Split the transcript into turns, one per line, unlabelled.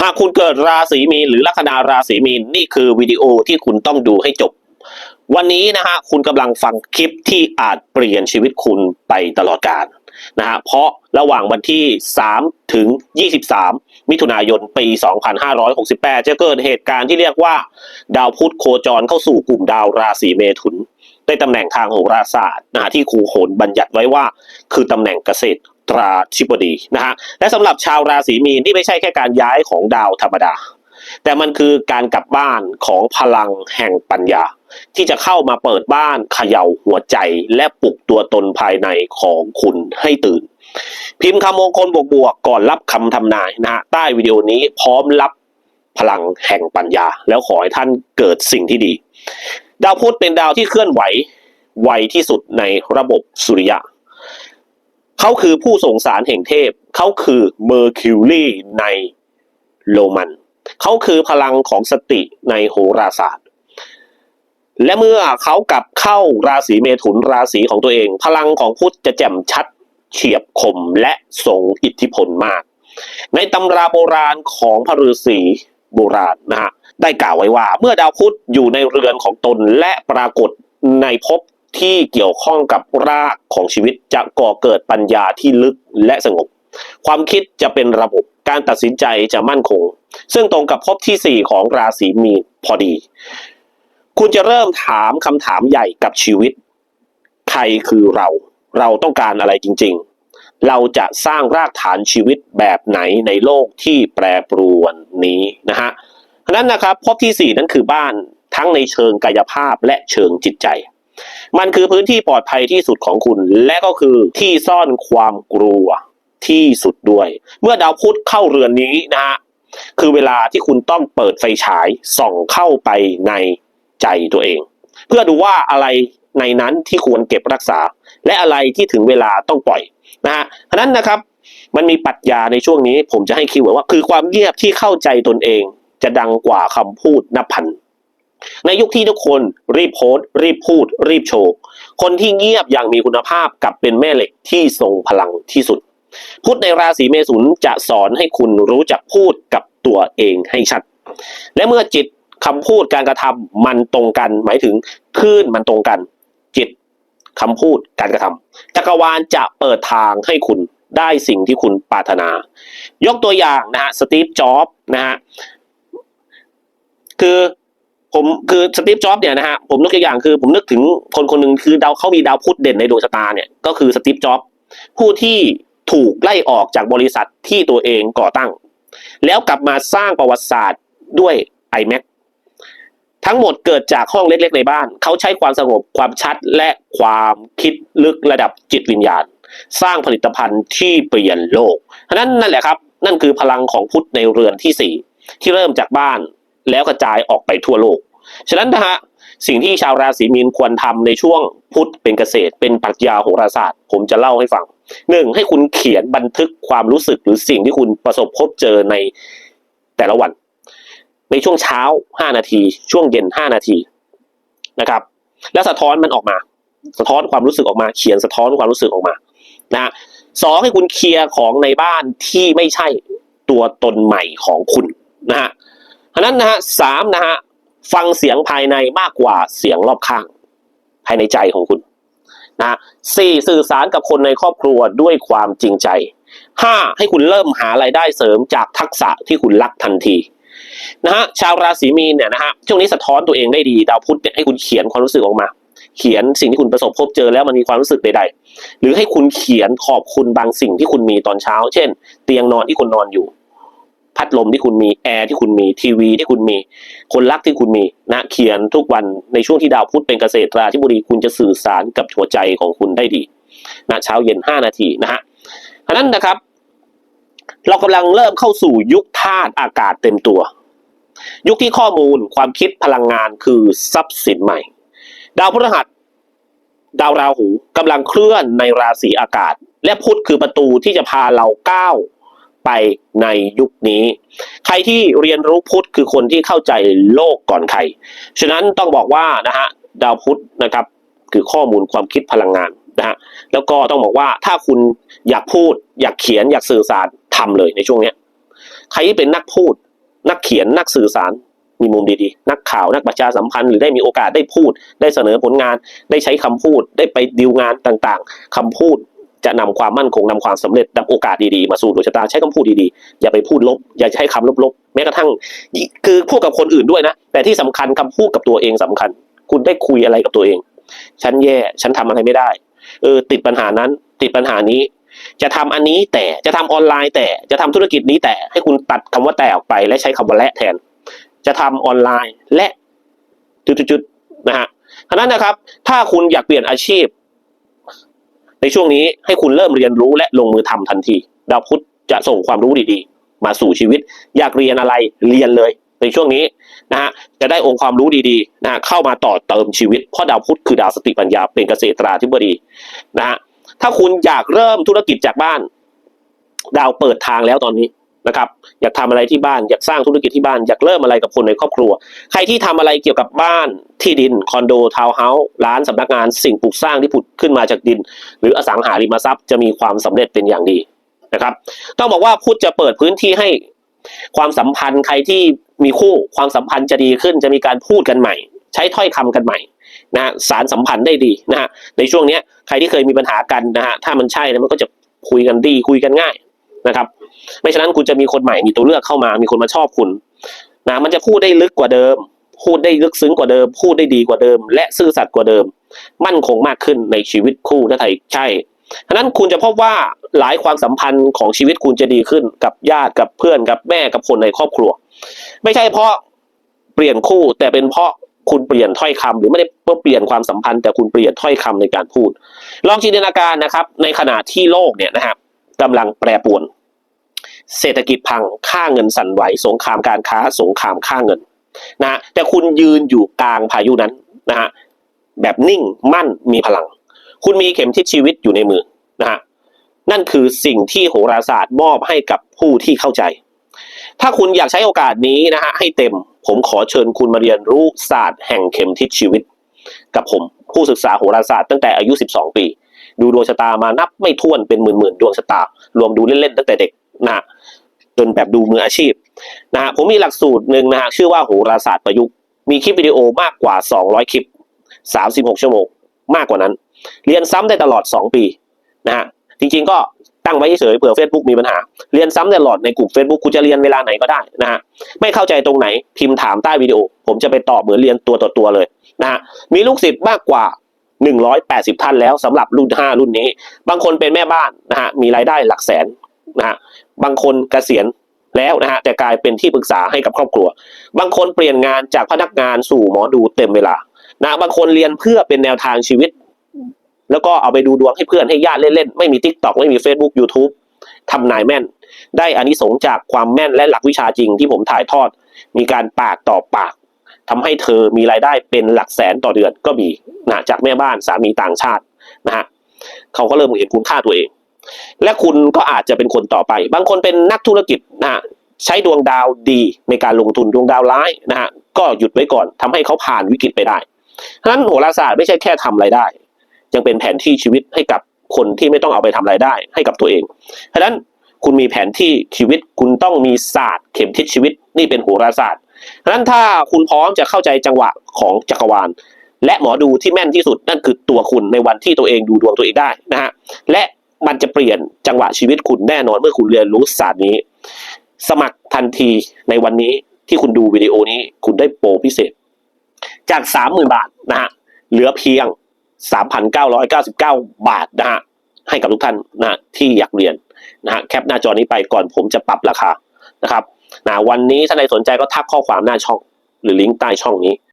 หากคุณเกิดราศีมีนหรือลัคนาราศีมีนนี่คือวิดีโอที่คุณต้องดูให้จบ วันนี้นะฮะคุณกำลังฟังคลิปที่อาจเปลี่ยนชีวิตคุณไปตลอดกาลนะฮะเพราะระหว่างวันที่ 3 ถึง 23 มิถุนายน ปี 2568 จะเกิดเหตุการณ์ที่เรียกว่า ดาวพุธโคจรเข้าสู่กลุ่มดาวราศีเมถุน ในตำแหน่งทางโหราศาสตร์นะฮะที่ครูโหนบัญญัติไว้ว่า คือตำแหน่งเกษตร ตราธิบดีนะฮะและสำหรับชาวราศีมีนนี่ไม่ใช่แค่การย้ายของดาวธรรมดา แต่มันคือการกลับบ้านของพลังแห่งปัญญา ที่จะเข้ามาเปิดบ้านเขย่าหัวใจและปลุกตัวตนภายในของคุณให้ตื่น พิมพ์คำมงคลบวกๆก่อนรับคำทำนายนะฮะใต้วิดีโอนี้พร้อมรับพลังแห่งปัญญา แล้วขอให้ท่านเกิดสิ่งที่ดี ดาวพุธเป็นดาวที่เคลื่อนไหวไวที่สุดในระบบสุริยะ เขาคือผู้ส่งสารแห่งเทพ เขาคือเมอร์คิวรีในโรมัน เขาคือพลังของสติในโหราศาสตร์ และเมื่อเขากลับเข้าราศีเมถุนราศีของตัวเอง พลังของพุธจะแจ่มชัดเฉียบคมและทรงอิทธิพลมาก ในตำราโบราณของพระฤาษีโบราณนะฮะได้กล่าวไว้ว่า เมื่อดาวพุธอยู่ในเรือนของตนและปรากฏในภพ ที่เกี่ยวข้องกับรากของชีวิตจะก่อเกิดปัญญาที่ลึกและสงบ ความคิดจะเป็นระบบการตัดสินใจจะมั่นคง ซึ่งตรงกับภพที่ 4 ของราศีมีนพอดี คุณจะเริ่มถามคำถามใหญ่กับชีวิต ใครคือเรา เราต้องการอะไรจริง ๆ เราจะสร้างรากฐานชีวิตแบบไหนในโลกที่แปรปรวนนี้นะฮะนั้นนะครับภพที่ 4 นั้นคือบ้านทั้งในเชิงกายภาพและเชิงจิตใจ มันคือพื้นที่ปลอดภัยที่สุดของคุณ และก็คือที่ซ่อนความกลัวที่สุดด้วย เมื่อดาวพุธเข้าเรือนนี้นะฮะคือเวลาที่คุณต้องเปิดไฟฉายส่องเข้าไปในใจตัวเอง เพื่อดูว่าอะไรในนั้นที่ควรเก็บรักษา และอะไรที่ถึงเวลาต้องปล่อยนะฮะเพราะฉะนั้นนะครับมันมีปรัชญาในช่วงนี้ ผมจะให้คีย์เวิร์ดว่า คือความเงียบที่เข้าใจตนเอง จะดังกว่าคำพูดนับพัน ในยุคที่ทุกคนรีบโพสต์รีบพูด รีบโชว์ คนที่เงียบอย่างมีคุณภาพกับเป็นแม่เหล็กที่ทรงพลังที่สุด พุธในราศีเมถุนจะสอนให้คุณรู้จักพูดกับตัวเองให้ชัด และเมื่อจิตคำพูดการกระทำมันตรงกัน หมายถึงคลื่นมันตรงกัน จิตคำพูดการกระทำจักรวาลจะเปิดทางให้คุณได้สิ่งที่คุณปรารถนา ยกตัวอย่างนะฮะสตีฟจ็อบนะฮะคือ ผมคือสตีฟจ็อบเนี่ยนะฮะผมนึกตัวอย่างคือผมนึกถึงคนคนหนึ่งคือดาวเขามีดาวพุธเด่นในดวงชะตาเนี่ยก็คือสตีฟจ็อบผู้ที่ถูกไล่ออกจากบริษัทที่ตัวเองก่อตั้ง แล้วกลับมาสร้างประวัติศาสตร์ด้วย iMac ทั้งหมดเกิดจากห้องเล็กๆในบ้าน เขาใช้ความสงบความชัดและความคิดลึกระดับจิตวิญญาณ สร้างผลิตภัณฑ์ที่เปลี่ยนโลกเพราะนั้นนั่นแหละครับ นั่นคือพลังของพุทธในเรือนที่สี่ที่เริ่มจากบ้านแล้วกระจายออกไปทั่วโลก ฉะนั้นนะฮะสิ่งที่ชาวราศีมีนควรทำในช่วงพุธเป็นเกษตร เป็นปรัชญาโหราศาสตร์ ผมจะเล่าให้ฟังหนึ่งให้คุณเขียนบันทึกความรู้สึกหรือสิ่งที่คุณประสบพบเจอในแต่ละวัน ในช่วงเช้า 5 นาที ช่วงเย็น 5 นาทีนะครับ แล้วสะท้อนมันออกมา สะท้อนความรู้สึกออกมา เขียนสะท้อนความรู้สึกออกมานะสองให้คุณเคลียร์ของในบ้านที่ไม่ใช่ตัวตนใหม่ของคุณนะฮะฉะนั้นนะฮะสามนะฮะ ฟังเสียงภายในมากกว่าเสียงรอบข้าง ภายในใจของคุณนะสี่สื่อสารกับคนในครอบครัวด้วยความจริงใจห้าให้คุณเริ่มหารายได้เสริมจากทักษะที่คุณรักทันทีนะฮะชาวราศีมีนเนี่ยนะฮะช่วงนี้สะท้อนตัวเองได้ดีดาวพุธเนี่ยให้คุณเขียนความรู้สึกออกมา เขียนสิ่งที่คุณประสบพบเจอแล้วมันมีความรู้สึกใด ๆ หรือให้คุณเขียนขอบคุณบางสิ่งที่คุณมีตอนเช้า เช่น เตียงนอนที่คุณนอนอยู่ พัดลมที่คุณมีแอร์ที่คุณมีทีวีที่คุณมี คนรักที่คุณมีนะเขียนทุกวันในช่วงที่ดาวพุธเป็นเกษตราธิบดีคุณจะสื่อสารกับหัวใจของคุณได้ดีนะเช้าเย็นห้านาทีนะฮะเพราะฉะนั้นนะครับ เรากำลังเริ่มเข้าสู่ยุคธาตุอากาศเต็มตัว ยุคที่ข้อมูลความคิดพลังงานคือทรัพย์สินใหม่ ดาวพฤหัสดาวราหูกำลังเคลื่อนในราศีอากาศ และพุธคือประตูที่จะพาเราก้าว ไปในยุคนี้ ใครที่เรียนรู้พุทธคือคนที่เข้าใจโลกก่อนใคร ฉะนั้นต้องบอกว่านะฮะดาวพุธนะครับคือข้อมูลความคิดพลังงานนะฮะแล้วก็ต้องบอกว่าถ้าคุณอยากพูด อยากเขียนอยากสื่อสารทำเลยในช่วงเนี้ยใครที่เป็นนักพูด นักเขียนนักสื่อสารมีมุมดีๆ นักข่าวนักประชาสัมพันธ์หรือได้มีโอกาสได้พูด ได้เสนอผลงาน ได้ใช้คำพูด ได้ไปดีลงานต่างๆคำพูด จะนำความมั่นคงนำความสำเร็จนำโอกาสดีๆมาสู่ดวงชะตาใช้คำพูดดีๆ อย่าไปพูดลบ อย่าใช้คำลบๆ แม้กระทั่ง คือพูดกับคนอื่นด้วยนะ แต่ที่สำคัญคำพูดกับตัวเองสำคัญ คุณได้คุยอะไรกับตัวเอง ฉันแย่ฉันทำอะไรไม่ได้ เออ ติดปัญหานั้น ติดปัญหานี้ จะทำอันนี้แต่จะทำออนไลน์แต่จะทำธุรกิจนี้แต่ให้คุณตัดคำว่าแต่ออกไป และใช้คำว่าและแทน จะทำออนไลน์และจุดๆๆนะฮะฉะนั้นนะครับ ถ้าคุณอยากเปลี่ยนอาชีพ ในช่วงนี้ให้คุณเริ่มเรียนรู้และลงมือทำทันที ดาวพุธจะส่งความรู้ดีๆ มาสู่ชีวิต อยากเรียนอะไรเรียนเลย ในช่วงนี้นะฮะจะได้องค์ความรู้ดีๆนะะเข้ามาต่อเติมชีวิตเพราะดาวพุธคือดาวสติปัญญาเป็นเกษตราธิบดีนะฮะถ้าคุณอยากเริ่มธุรกิจจากบ้าน ดาวเปิดทางแล้วตอนนี้ นะครับอยากทำอะไรที่บ้านอยากสร้างธุรกิจที่บ้านอยากเริ่มอะไรกับคนในครอบครัว ใครที่ทำอะไรเกี่ยวกับบ้านที่ดินคอนโดทาวน์เฮาส์ร้านสำนักงานสิ่งปลูกสร้างที่ผุดขึ้นมาจากดิน หรืออสังหาริมทรัพย์จะมีความสำเร็จเป็นอย่างดีนะครับ ต้องบอกว่าพุทธจะเปิดพื้นที่ให้ความสัมพันธ์ใครที่มีคู่ความสัมพันธ์จะดีขึ้น จะมีการพูดกันใหม่ ใช้ถ้อยคำกันใหม่นะฮะสารสัมพันธ์ได้ดีนะฮะในช่วงเนี้ยใครที่เคยมีปัญหากันนะฮะถ้ามันใช่นะมันก็จะคุยกันดีคุยกันง่าย นะครับไม่ฉะนั้นคุณจะมีคนใหม่มีตัวเลือกเข้ามา มีคนมาชอบคุณนะมันจะพูดได้ลึกกว่าเดิม พูดได้ลึกซึ้งกว่าเดิม พูดได้ดีกว่าเดิม และซื่อสัตย์กว่าเดิม มั่นคงมากขึ้นในชีวิตคู่ถ้าไทยใช่ฉะนั้นคุณจะพบว่าหลายความสัมพันธ์ของชีวิตคุณจะดีขึ้นกับญาติกับเพื่อนกับแม่กับคนในครอบครัว ไม่ใช่เพราะเปลี่ยนคู่แต่เป็นเพราะคุณเปลี่ยนถ้อยคำหรือไม่ได้เปลี่ยนความสัมพันธ์แต่คุณเปลี่ยนถ้อยคำในการพูด ลองจินตนาการนะครับ ในขณะที่โลกเนี่ยนะครับกำลังแปรปรวน เศรษฐกิจพังค่าเงินสั่นไหว สงครามการค้า สงครามค่าเงินนะฮะแต่คุณยืนอยู่กลางพายุนั้นนะฮะแบบนิ่งมั่นมีพลัง คุณมีเข็มทิศชีวิตอยู่ในมือนะฮะนั่นคือสิ่งที่โหราศาสตร์มอบให้กับผู้ที่เข้าใจ ถ้าคุณอยากใช้โอกาสนี้นะฮะให้เต็มผมขอเชิญคุณมาเรียนรู้ศาสตร์แห่งเข็มทิศชีวิต กับผมผู้ศึกษาโหราศาสตร์ตั้งแต่อายุ 12 ปี ดูดวงชะตามานับไม่ถ้วนเป็นหมื่นๆดวงชะตารวมดูเล่นๆตั้งแต่เด็ก นะฮะจนแบบดูมืออาชีพนะฮะผมมีหลักสูตรหนึ่งนะฮะชื่อว่าโหราศาสตร์ประยุกต์มีคลิปวิดีโอมากกว่า 200 คลิป 36 ชั่วโมงมากกว่านั้น เรียนซ้ำได้ตลอด 2 ปีนะฮะจริงๆก็ตั้งไว้เฉยเผื่อ Facebook มีปัญหา เรียนซ้ำตลอดในกลุ่ม Facebook คุณจะเรียนเวลาไหนก็ได้นะฮะไม่เข้าใจตรงไหนพิมพ์ถามใต้วิดีโอ ผมจะไปตอบเหมือนเรียนตัวต่อตัวเลยนะฮะมีลูกศิษย์มากกว่า 180 ท่านแล้วสำหรับรุ่น 5 รุ่นนี้ บางคนเป็นแม่บ้านนะฮะมีรายได้หลักแสน นะฮะบางคนเกษียณแล้วนะฮะแต่กลายเป็นที่ปรึกษาให้กับครอบครัว บางคนเปลี่ยนงานจากพนักงานสู่หมอดูเต็มเวลานะบางคนเรียนเพื่อเป็นแนวทางชีวิต แล้วก็เอาไปดูดวงให้เพื่อนให้ญาติเล่นๆ ไม่มี t ิ k t o k ไม่มี Facebook YouTube ทำนายแม่น ได้อานิสงส์จากความแม่นและหลักวิชาจริงที่ผมถ่ายทอด มีการปากต่อปากทำให้เธอมีรายได้เป็นหลักแสนต่อเดือนก็มีนะจากแม่บ้านสามีต่างชาตินะฮะเขาก็เริ่มเห็นคุณค่าตัวเอง และคุณก็อาจจะเป็นคนต่อไป บางคนเป็นนักธุรกิจนะฮะใช้ดวงดาวดีในการลงทุนดวงดาวร้ายนะฮะก็หยุดไว้ก่อนทำให้เขาผ่านวิกฤตไปได้ฉะนั้นโหราศาสตร์ไม่ใช่แค่ทำรายได้ ยังเป็นแผนที่ชีวิตให้กับคนที่ไม่ต้องเอาไปทำรายได้ให้กับตัวเองฉะนั้นคุณมีแผนที่ชีวิตคุณต้องมีศาสตร์เข็มทิศชีวิตนี่เป็นโหราศาสตร์ฉะนั้นถ้าคุณพร้อมจะเข้าใจจังหวะของจักรวาล และหมอดูที่แม่นที่สุดนั่นคือตัวคุณในวันที่ตัวเองดูดวงตัวเองได้นะฮะและ มันจะเปลี่ยนจังหวะชีวิตคุณแน่นอนเมื่อคุณเรียนรู้ศาสตร์นี้ สมัครทันทีในวันนี้ที่คุณดูวิดีโอนี้คุณได้โปรพิเศษ จากสามหมื่นบาทนะฮะเหลือเพียงสามพันเก้าร้อยเก้าสิบเก้าบาทนะฮะให้กับทุกท่านนะที่อยากเรียนนะฮะแคปหน้าจอนี้ไปก่อนผมจะปรับราคานะครับนะวันนี้ถ้าใครสนใจก็ทักข้อความหน้าช่อง หรือลิงก์ใต้ช่องนี้